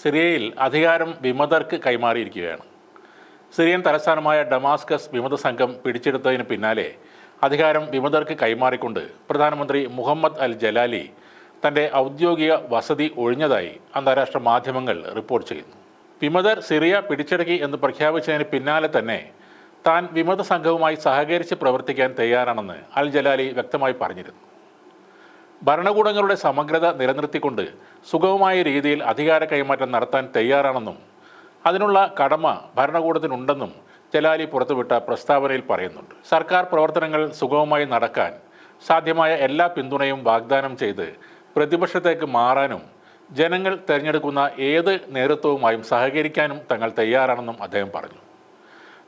സിറിയയിൽ അധികാരം വിമതർക്ക് കൈമാറിയിരിക്കുകയാണ്. സിറിയൻ തലസ്ഥാനമായ ഡമാസ്കസ് വിമത സംഘം പിടിച്ചെടുത്തതിന് പിന്നാലെ അധികാരം വിമതർക്ക് കൈമാറിക്കൊണ്ട് പ്രധാനമന്ത്രി മുഹമ്മദ് അൽ ജലാലി തന്റെ ഔദ്യോഗിക വസതി ഒഴിഞ്ഞതായി അന്താരാഷ്ട്ര മാധ്യമങ്ങൾ റിപ്പോർട്ട് ചെയ്യുന്നു. വിമതർ സിറിയ പിടിച്ചടക്കി എന്ന് പ്രഖ്യാപിച്ചതിന് പിന്നാലെ തന്നെ താൻ വിമത സംഘവുമായി സഹകരിച്ച് പ്രവർത്തിക്കാൻ തയ്യാറാണെന്ന് അൽ ജലാലി വ്യക്തമായി പറഞ്ഞിരുന്നു. ഭരണകൂടങ്ങളുടെ സമഗ്രത നിലനിർത്തിക്കൊണ്ട് സുഗമമായ രീതിയിൽ അധികാര കൈമാറ്റം നടത്താൻ തയ്യാറാണെന്നും അതിനുള്ള കടമ ഭരണകൂടത്തിനുണ്ടെന്നും ജലാലി പുറത്തുവിട്ട പ്രസ്താവനയിൽ പറയുന്നുണ്ട്. സർക്കാർ പ്രവർത്തനങ്ങൾ സുഗമമായി നടക്കാൻ സാധ്യമായ എല്ലാ പിന്തുണയും വാഗ്ദാനം ചെയ്ത് പ്രതിപക്ഷത്തേക്ക് മാറാനും ജനങ്ങൾ തിരഞ്ഞെടുക്കുന്ന ഏത് നേതൃത്വവുമായും സഹകരിക്കാനും തങ്ങൾ തയ്യാറാണെന്നും അദ്ദേഹം പറഞ്ഞു.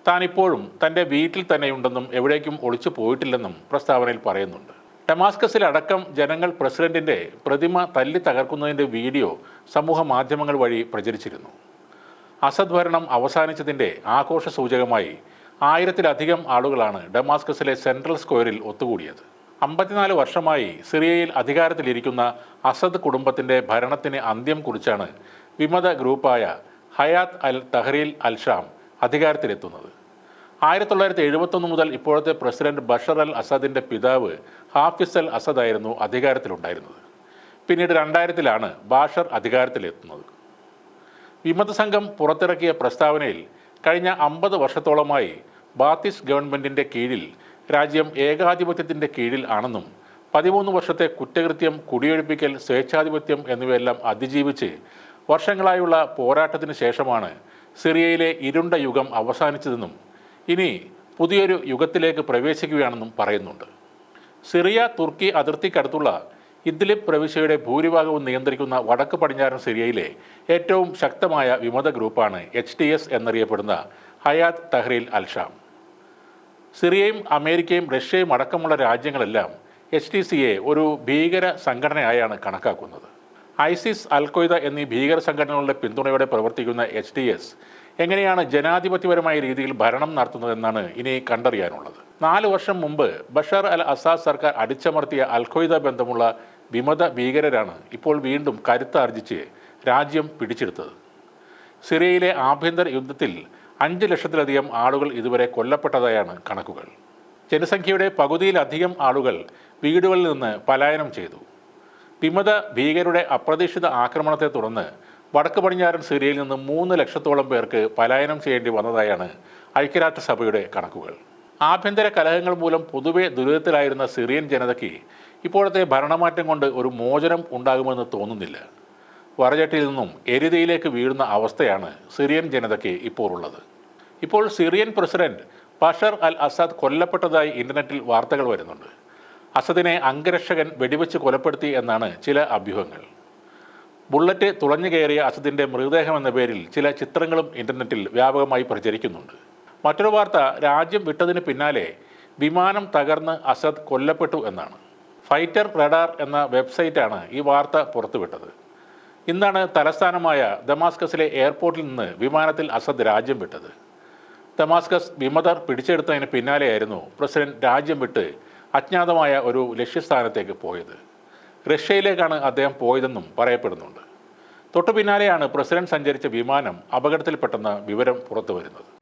താൻ ഇപ്പോഴും തന്റെ വീട്ടിൽ തന്നെയുണ്ടെന്നും എവിടേക്കും ഒളിച്ചു പോയിട്ടില്ലെന്നും പ്രസ്താവനയിൽ പറയുന്നുണ്ട്. ഡമാസ്കസിലടക്കം ജനങ്ങൾ പ്രസിഡന്റിന്റെ പ്രതിമ തല്ലി തകർക്കുന്നതിന്റെ വീഡിയോ സമൂഹ മാധ്യമങ്ങൾ വഴി പ്രചരിച്ചിരുന്നു. അസദ് ഭരണം അവസാനിച്ചതിന്റെ ആഘോഷ സൂചകമായി ആയിരത്തിലധികം ആളുകളാണ് ഡമാസ്കസിലെ സെൻട്രൽ സ്ക്വയറിൽ ഒത്തുകൂടിയത്. അമ്പത്തിനാല് വർഷമായി സിറിയയിൽ അധികാരത്തിലിരിക്കുന്ന അസദ് കുടുംബത്തിന്റെ ഭരണത്തിന് അന്ത്യം കുറിച്ചാണ് വിമത ഗ്രൂപ്പായ ഹയാത്ത് അൽ തഹ്രീൽ അൽ ഷാം അധികാരത്തിലെത്തുന്നത്. ആയിരത്തി തൊള്ളായിരത്തി എഴുപത്തൊന്ന് മുതൽ ഇപ്പോഴത്തെ പ്രസിഡന്റ് ബഷർ അൽ അസദിന്റെ പിതാവ് ഹാഫിസ് അൽ അസദ് ആയിരുന്നു അധികാരത്തിലുണ്ടായിരുന്നത്. പിന്നീട് രണ്ടായിരത്തിലാണ് ബാഷർ അധികാരത്തിലെത്തുന്നത്. വിമത സംഘം പുറത്തിറക്കിയ പ്രസ്താവനയിൽ കഴിഞ്ഞ അമ്പത് വർഷത്തോളമായി ബാത്തിസ് ഗവൺമെന്റിന്റെ കീഴിൽ രാജ്യം ഏകാധിപത്യത്തിന്റെ കീഴിൽ ആണെന്നും പതിമൂന്ന് വർഷത്തെ കുറ്റകൃത്യം കുടിയൊഴിപ്പിക്കൽ സ്വേച്ഛാധിപത്യം എന്നിവയെല്ലാം അതിജീവിച്ച് വർഷങ്ങളായുള്ള പോരാട്ടത്തിന് ശേഷമാണ് സിറിയയിലെ ഇരുണ്ട യുഗം അവസാനിച്ചതെന്നും ഇനി പുതിയൊരു യുഗത്തിലേക്ക് പ്രവേശിക്കുകയാണെന്നും പറയുന്നുണ്ട്. സിറിയ തുർക്കി അതിർത്തിക്കടുത്തുള്ള ഇദ്ലിബ് പ്രവിശ്യയുടെ ഭൂരിഭാഗവും നിയന്ത്രിക്കുന്ന വടക്ക് പടിഞ്ഞാറൻ സിറിയയിലെ ഏറ്റവും ശക്തമായ വിമത ഗ്രൂപ്പാണ് എച്ച് ടി എസ് എന്നറിയപ്പെടുന്ന ഹയാത്ത് തഹ്രീൽ അൽഷാം. സിറിയയും അമേരിക്കയും റഷ്യയും അടക്കമുള്ള രാജ്യങ്ങളെല്ലാം എച്ച് ടി സിയെ ഒരു ഭീകര സംഘടനയായാണ് കണക്കാക്കുന്നത്. ഐസിസ് അൽഖ്വയ്ദ എന്നീ ഭീകര സംഘടനകളുടെ പിന്തുണയോടെ പ്രവർത്തിക്കുന്ന എച്ച് ടി എസ് എങ്ങനെയാണ് ജനാധിപത്യപരമായ രീതിയിൽ ഭരണം നടത്തുന്നതെന്നാണ് ഇനി കണ്ടറിയാനുള്ളത്. നാല് വർഷം മുമ്പ് ബഷർ അൽ അസാദ് സർക്കാർ അടിച്ചമർത്തിയ അൽഖയ്ദ ബന്ധമുള്ള വിമത ഭീകരരാണ് ഇപ്പോൾ വീണ്ടും കരുത്താർജിച്ച് രാജ്യം പിടിച്ചെടുത്തത്. സിറിയയിലെ ആഭ്യന്തര യുദ്ധത്തിൽ അഞ്ച് ലക്ഷത്തിലധികം ആളുകൾ ഇതുവരെ കൊല്ലപ്പെട്ടതായാണ് കണക്കുകൾ. ജനസംഖ്യയുടെ പകുതിയിലധികം ആളുകൾ വീടുകളിൽ നിന്ന് പലായനം ചെയ്തു. വിമത ഭീകരുടെ അപ്രതീക്ഷിത ആക്രമണത്തെ തുടർന്ന് വടക്ക് പടിഞ്ഞാറൻ സിറിയയിൽ നിന്ന് മൂന്ന് ലക്ഷത്തോളം പേർക്ക് പലായനം ചെയ്യേണ്ടി വന്നതായാണ് ഐക്യരാഷ്ട്രസഭയുടെ കണക്കുകൾ. ആഭ്യന്തര കലഹങ്ങൾ മൂലം പൊതുവെ ദുരിതത്തിലായിരുന്ന സിറിയൻ ജനതയ്ക്ക് ഇപ്പോഴത്തെ ഭരണമാറ്റം കൊണ്ട് ഒരു മോചനം ഉണ്ടാകുമെന്ന് തോന്നുന്നില്ല. വറചട്ടിയിൽ നിന്നും എരിതയിലേക്ക് വീഴുന്ന അവസ്ഥയാണ് സിറിയൻ ജനതയ്ക്ക് ഇപ്പോൾ ഉള്ളത് ഇപ്പോൾ Syrian president Bashar al Assad കൊല്ലപ്പെട്ടതായി ഇന്റർനെറ്റിൽ വാർത്തകൾ വരുന്നുണ്ട്. അസദിനെ അംഗരക്ഷകൻ വെടിവെച്ച് കൊലപ്പെടുത്തി എന്നാണ് ചില അഭ്യൂഹങ്ങൾ. ബുള്ളറ്റ് തുളഞ്ഞു കയറിയ അസദിന്റെ മൃതദേഹം എന്ന പേരിൽ ചില ചിത്രങ്ങളും ഇന്റർനെറ്റിൽ വ്യാപകമായി പ്രചരിക്കുന്നുണ്ട്. മറ്റൊരു വാർത്ത രാജ്യം വിട്ടതിന് പിന്നാലെ വിമാനം തകർന്ന് അസദ് കൊല്ലപ്പെട്ടു എന്നാണ്. ഫൈറ്റർ റഡാർ എന്ന വെബ്സൈറ്റാണ് ഈ വാർത്ത പുറത്തുവിട്ടത്. ഇന്നാണ് തലസ്ഥാനമായ ദമാസ്കസിലെ എയർപോർട്ടിൽ നിന്ന് വിമാനത്തിൽ അസദ് രാജ്യം വിട്ടത്. ദമാസ്കസ് വിമതർ പിടിച്ചെടുത്തതിന് പിന്നാലെയായിരുന്നു പ്രസിഡന്റ് രാജ്യം വിട്ട് അജ്ഞാതമായ ഒരു ലക്ഷ്യസ്ഥാനത്തേക്ക് പോയത്. റഷ്യയിലേക്കാണ് അദ്ദേഹം പോയതെന്നും പറയപ്പെടുന്നുണ്ട്. തൊട്ടു പിന്നാലെയാണ് പ്രസിഡന്റ് സഞ്ചരിച്ച വിമാനം അപകടത്തിൽപ്പെട്ടെന്ന വിവരം പുറത്തു വരുന്നത്